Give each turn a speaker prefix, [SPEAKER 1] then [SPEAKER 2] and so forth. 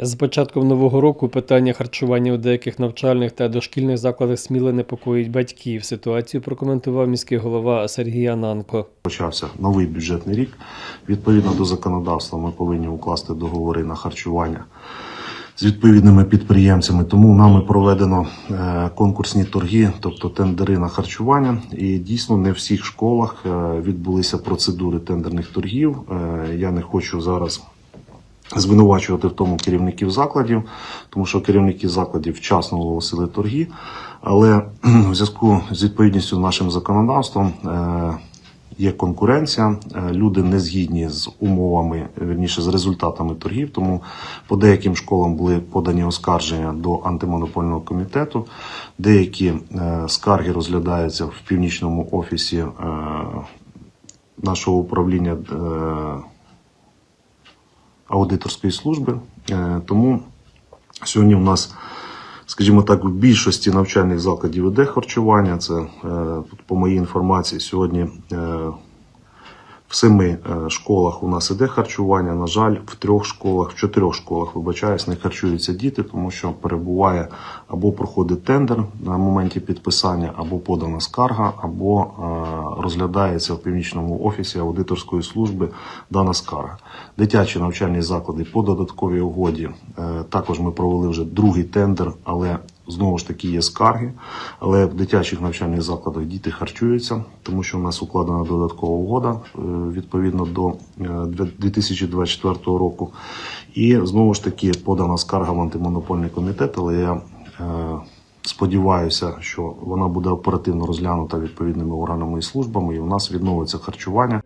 [SPEAKER 1] З початком нового року питання харчування у деяких навчальних та дошкільних закладах сміло непокоїть батьків. Ситуацію прокоментував міський голова Сергій Ананко.
[SPEAKER 2] Почався новий бюджетний рік. Відповідно до законодавства, ми повинні укласти договори на харчування з відповідними підприємцями. Тому нами проведено е, конкурсні торги, тобто тендери на харчування. І дійсно не в всіх школах е, відбулися процедури тендерних торгів. Е, Я не хочу зараз звинувачувати в тому керівників закладів, тому що керівники закладів вчасно оголосили торги. Але в зв'язку з відповідністю нашим законодавством е, є конкуренція. е, Люди не згідні з умовами, вірніше з результатами торгів. Тому по деяким школам були подані оскарження до антимонопольного комітету. Деякі е, скарги розглядаються в північному офісі нашого управління. Е, аудиторської служби. Е, Тому сьогодні у нас, скажімо так, в більшості навчальних закладів іде харчування. Це е, по моїй інформації сьогодні. В семи е, школах у нас іде харчування. На жаль, в трьох школах, в чотирьох школах, вибачаюсь, не харчуються діти, тому що перебуває або проходить тендер на моменті підписання, або подана скарга, або е, розглядається в північному офісі аудиторської служби дана скарга. Дитячі навчальні заклади по додатковій угоді. е, Також ми провели вже другий тендер, але знову ж таки є скарги. Але в дитячих навчальних закладах діти харчуються, тому що у нас укладена додаткова угода е, відповідно до е, 2024 року. І знову ж таки подана скарга в антимонопольний комітет, але я е, сподіваюся, що вона буде оперативно розглянута відповідними органами і службами, і у нас відновиться харчування.